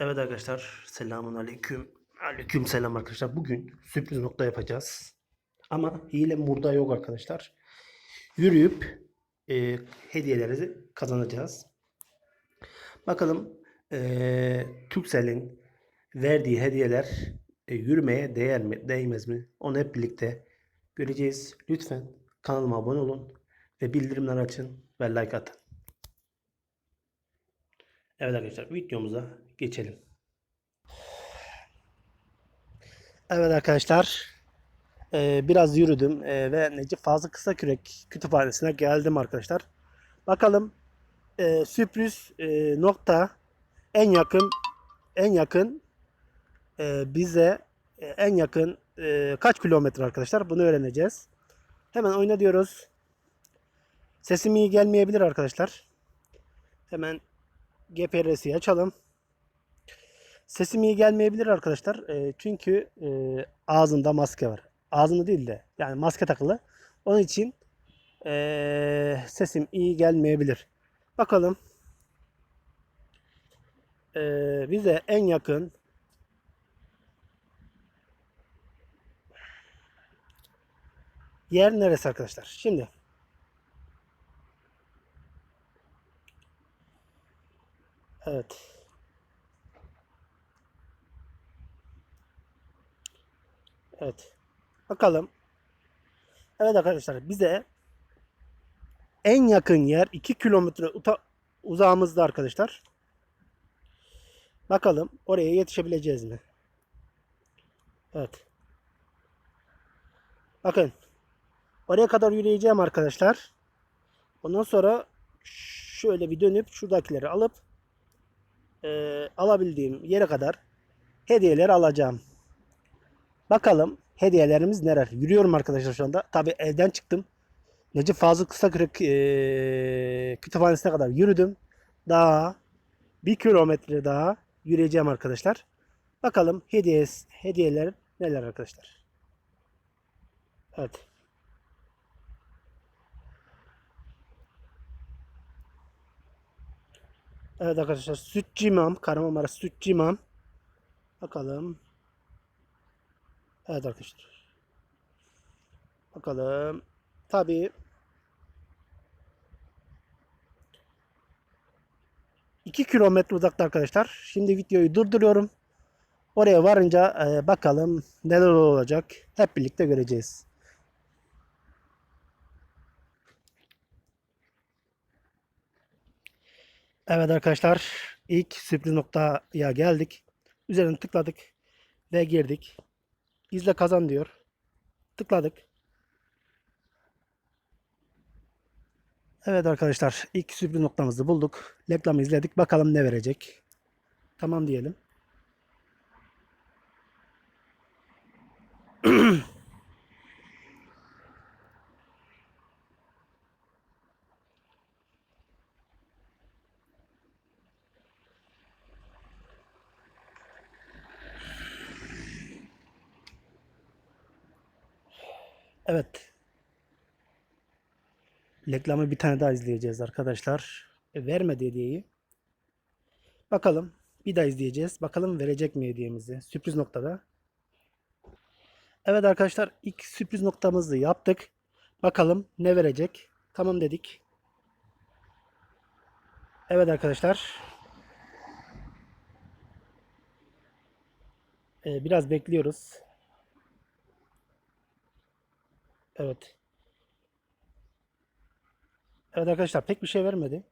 Evet arkadaşlar, selamun aleyküm. Aleyküm selam arkadaşlar. Bugün sürpriz nokta yapacağız. Ama hile burada yok arkadaşlar. Yürüyüp e, hediyeleri kazanacağız. Bakalım e, Turkcell'in verdiği hediyeler e, yürümeye değer mi, değmez mi? Onu hep birlikte göreceğiz. Lütfen kanalıma abone olun ve bildirimleri açın ve like atın. Evet arkadaşlar videomuza geçelim. Evet arkadaşlar eee, biraz yürüdüm eee, ve Necip Fazıl Kısakürek kütüphanesine geldim arkadaşlar. Bakalım eee, sürpriz nokta en yakın en yakın bize en yakın kaç kilometre arkadaşlar bunu öğreneceğiz. Hemen oyna diyoruz. Sesim iyi gelmeyebilir arkadaşlar. Hemen GPRS'i açalım. Sesim iyi gelmeyebilir arkadaşlar. E, çünkü e, ağzında maske var. Ağzında değil de yani maske takılı. Onun için e, sesim iyi gelmeyebilir. Bakalım. E, bize en yakın yer neresi arkadaşlar? Şimdi evet. Evet. Bakalım. Evet arkadaşlar bize en yakın yer 2 kilometre uzağımızda arkadaşlar. Bakalım oraya yetişebileceğiz mi? Evet. Bakın. Oraya kadar yürüyeceğim arkadaşlar. Ondan sonra şöyle bir dönüp şuradakileri alıp eee, alabildiğim yere kadar hediyeleri alacağım. Bakalım hediyelerimiz neler? Yürüyorum arkadaşlar şu anda. Tabi evden çıktım. Necip Fazıl Kısakürek eee kütüphanesine kadar yürüdüm. Daha bir kilometre daha yürüyeceğim arkadaşlar. Bakalım hediye, hediyeler neler arkadaşlar. Evet. Evet arkadaşlar sütçü imam. Kahramanmaraş sütçü imam. Bakalım. Evet arkadaşlar. Bakalım. Tabii 2 kilometre uzakta arkadaşlar. Şimdi videoyu durduruyorum. Oraya varınca e, bakalım neler olacak. Hep birlikte göreceğiz. Evet arkadaşlar. ilk sürpriz noktaya geldik. Üzerine tıkladık ve girdik. İzle kazan diyor. Tıkladık. Evet arkadaşlar ilk sürpriz noktamızı bulduk. Reklamı izledik. Bakalım ne verecek. Tamam diyelim. Evet. Reklamı bir tane daha izleyeceğiz arkadaşlar. E, vermedi hediyeyi. Bakalım. Bir daha izleyeceğiz. Bakalım verecek mi hediyemizi. Sürpriz noktada. Evet arkadaşlar ilk sürpriz noktamızı yaptık. Bakalım ne verecek. Tamam dedik. Evet arkadaşlar. E, biraz bekliyoruz. Evet. Evet arkadaşlar pek bir şey vermedi.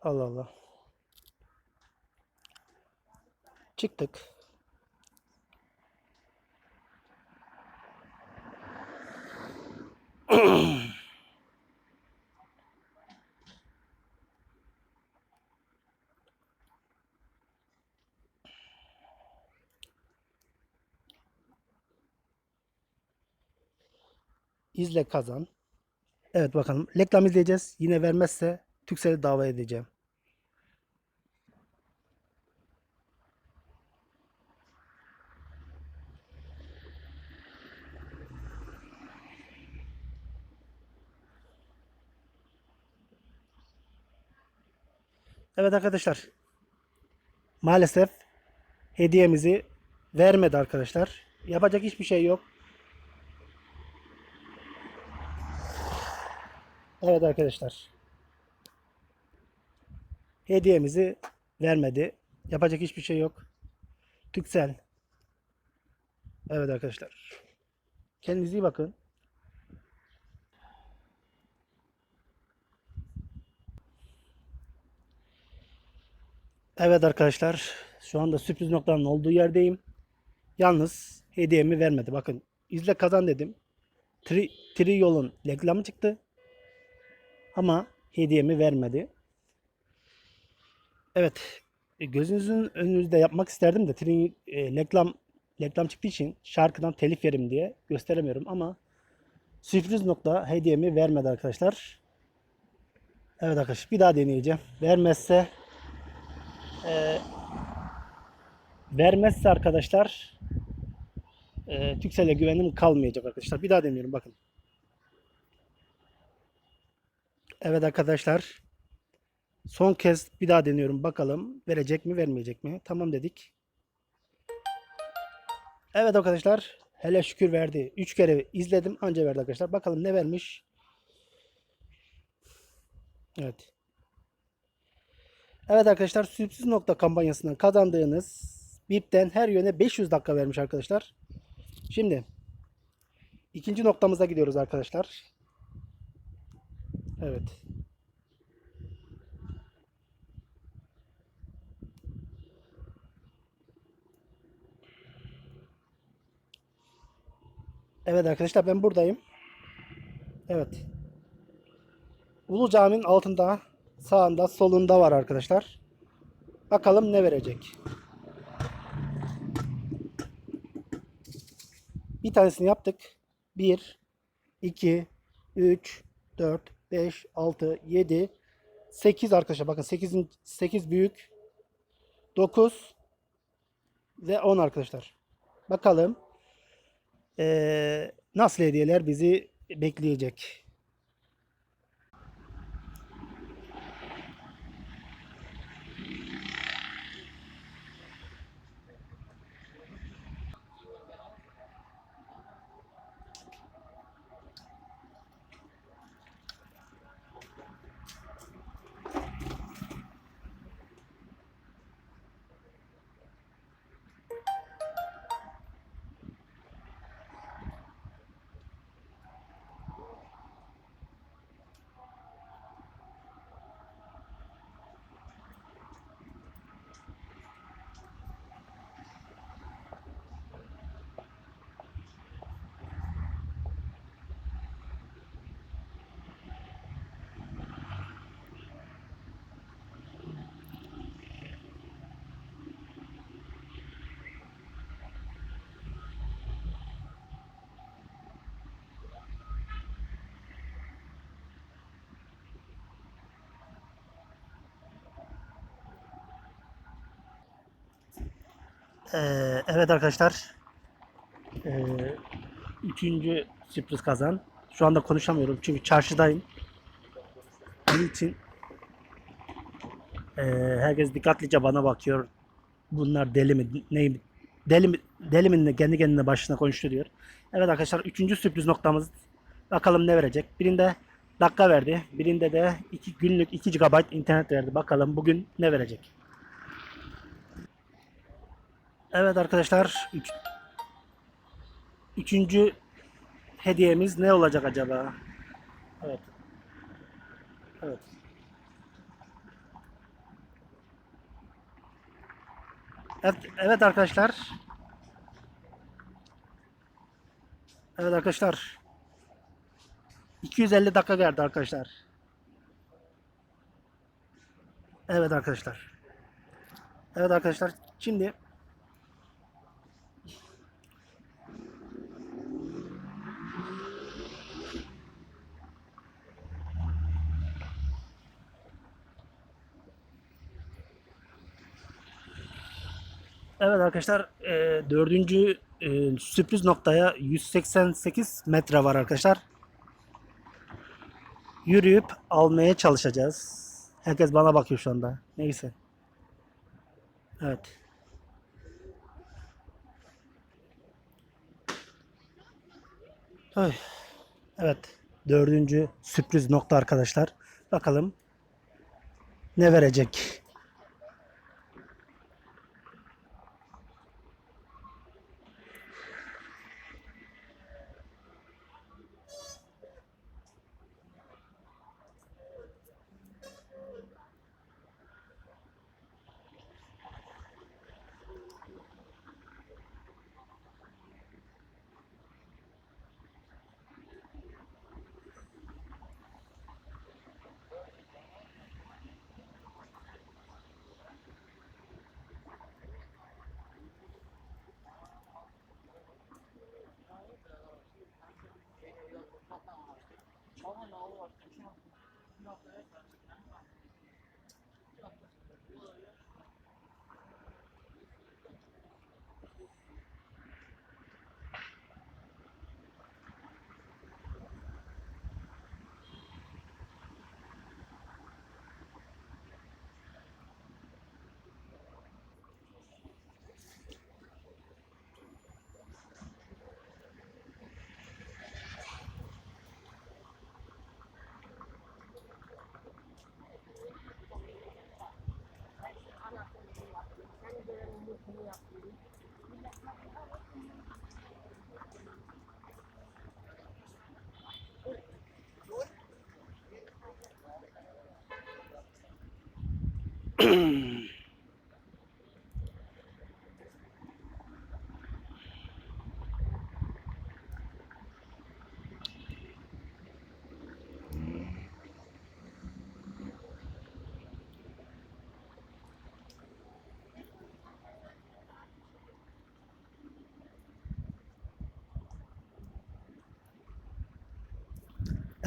Allah Allah. Çıktık. İzle kazan. Evet bakalım. Reklam izleyeceğiz. Yine vermezse Turkcell'e dava edeceğim. Evet arkadaşlar. Maalesef hediyemizi vermedi arkadaşlar. Yapacak hiçbir şey yok. Evet arkadaşlar. Hediyemizi vermedi. Yapacak hiçbir şey yok. Tüksel. Evet arkadaşlar. Kendinize iyi bakın. Evet arkadaşlar. Şu anda sürpriz noktanın olduğu yerdeyim. Yalnız hediyemi vermedi. Bakın izle kazan dedim. Tri, tri yolun reklamı çıktı. Ama hediyemi vermedi. Evet. e, Gözünüzün önünüzde yapmak isterdim de tri, e, reklam reklam çıktığı için şarkıdan telif yerim diye gösteremiyorum ama sürpriz nokta hediyemi vermedi arkadaşlar. Evet arkadaşlar bir daha deneyeceğim. Vermezse e, vermezse arkadaşlar e, Türkcell'e güvenim kalmayacak arkadaşlar. Bir daha deniyorum bakın. Evet arkadaşlar. Son kez bir daha deniyorum. Bakalım verecek mi vermeyecek mi? Tamam dedik. Evet arkadaşlar. Hele şükür verdi. 3 kere izledim anca verdi arkadaşlar. Bakalım ne vermiş. Evet. Evet arkadaşlar sürpriz nokta kampanyasından kazandığınız BIP'ten her yöne 500 dakika vermiş arkadaşlar. Şimdi ikinci noktamıza gidiyoruz arkadaşlar. Evet. Evet arkadaşlar ben buradayım. Evet. Ulu Cami'nin altında, sağında, solunda var arkadaşlar. Bakalım ne verecek. Bir tanesini yaptık. 1, 2, 3, 4, 5, 6, 7, 8 arkadaşlar. Bakın 8, 8 büyük. 9 ve 10 arkadaşlar. Bakalım eee, nasıl hediyeler bizi bekleyecek. Ee, evet arkadaşlar. Ee, üçüncü sürpriz kazan. Şu anda konuşamıyorum çünkü çarşıdayım. Onun için ee, herkes dikkatlice bana bakıyor. Bunlar deli mi? Ne mi? Deli mi? Deli mi? Kendi kendine başına konuştu diyor. Evet arkadaşlar üçüncü sürpriz noktamız. Bakalım ne verecek. Birinde dakika verdi. Birinde de 2 günlük 2 GB internet verdi. Bakalım bugün ne verecek. Evet arkadaşlar. Üç, üçüncü hediyemiz ne olacak acaba? Evet. Evet. Evet, evet arkadaşlar. Evet arkadaşlar. 250 dakika geldi arkadaşlar. Evet arkadaşlar. Evet arkadaşlar. Şimdi Evet arkadaşlar e, dördüncü e, sürpriz noktaya 188 metre var arkadaşlar. Yürüyüp almaya çalışacağız. Herkes bana bakıyor şu anda. Neyse. Evet. Ay. Evet. Dördüncü sürpriz nokta arkadaşlar. Bakalım ne verecek?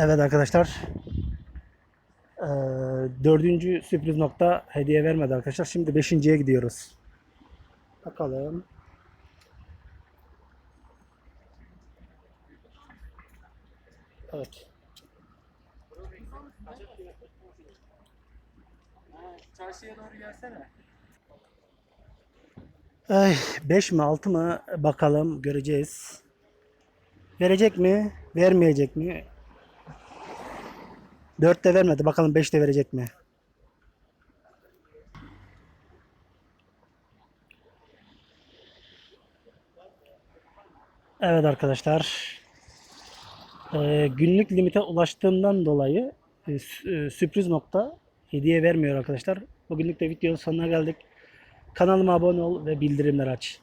Evet arkadaşlar. Ee, dördüncü sürpriz nokta hediye vermedi arkadaşlar. Şimdi beşinciye gidiyoruz. Bakalım. Evet. Çarşıya doğru gelsene. Ay, 5 mi 6 mı bakalım göreceğiz. Verecek mi? Vermeyecek mi? 4 de vermedi. Bakalım 5 de verecek mi? Evet arkadaşlar. Ee, günlük limite ulaştığımdan dolayı e, e, sürpriz nokta hediye vermiyor arkadaşlar. Bugünlük de videonun sonuna geldik. Kanalıma abone ol ve bildirimleri aç.